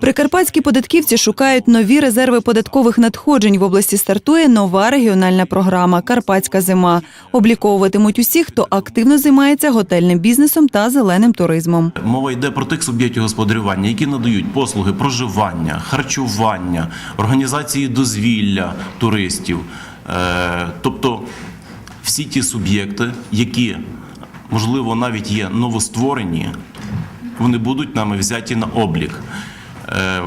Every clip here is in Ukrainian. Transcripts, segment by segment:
Прикарпатські податківці шукають нові резерви податкових надходжень. В області стартує нова регіональна програма Карпатська зима. Обліковуватимуть усіх, хто активно займається готельним бізнесом та зеленим туризмом. Мова йде про тих суб'єктів господарювання, які надають послуги проживання, харчування, організації дозвілля туристів. Е, Тобто всі ті суб'єкти, які, можливо, навіть є новостворені, вони будуть нами взяті на облік. Е,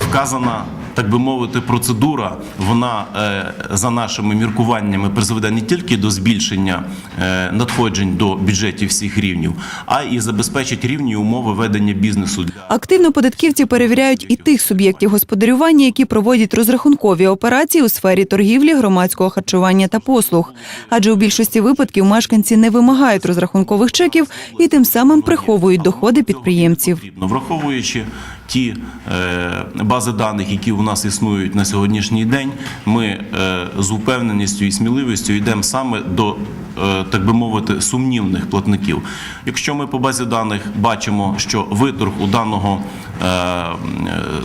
Вказана, так би мовити, процедура, вона е, за нашими міркуваннями призведе не тільки до збільшення е, надходжень до бюджетів всіх рівнів, а й забезпечить рівні умови ведення бізнесу Активно податківці перевіряють і тих суб'єктів господарювання, які проводять розрахункові операції у сфері торгівлі, громадського харчування та послуг. Адже у більшості випадків мешканці не вимагають розрахункових чеків і тим самим приховують доходи підприємців. враховуючи ті е, бази даних, які у нас існують на сьогоднішній день, ми е, з упевненістю і сміливістю йдемо саме до, е, так би мовити, сумнівних платників. Якщо ми по базі даних бачимо, що виторг у даного е,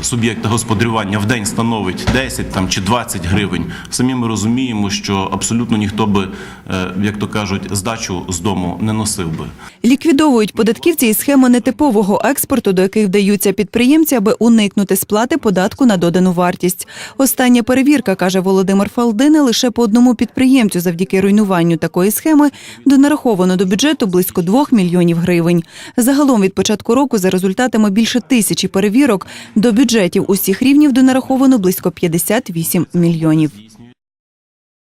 суб'єкта господарювання в день становить 10 там, чи 20 гривень, самі ми розуміємо, що абсолютно ніхто би, як то кажуть, здачу з дому не носив би. Ліквідовують податківці і схеми нетипового експорту, до яких вдаються підприємці, аби уникнути сплати податку на додану вартість. Остання перевірка, каже Володимир Фалдина, лише по одному підприємцю завдяки руйнуванню такої схеми донараховано до бюджету близько 2 мільйонів гривень. Загалом від початку року за результатами більше тисячі перевірок до бюджетів усіх рівнів донараховано близько 58 мільйонів.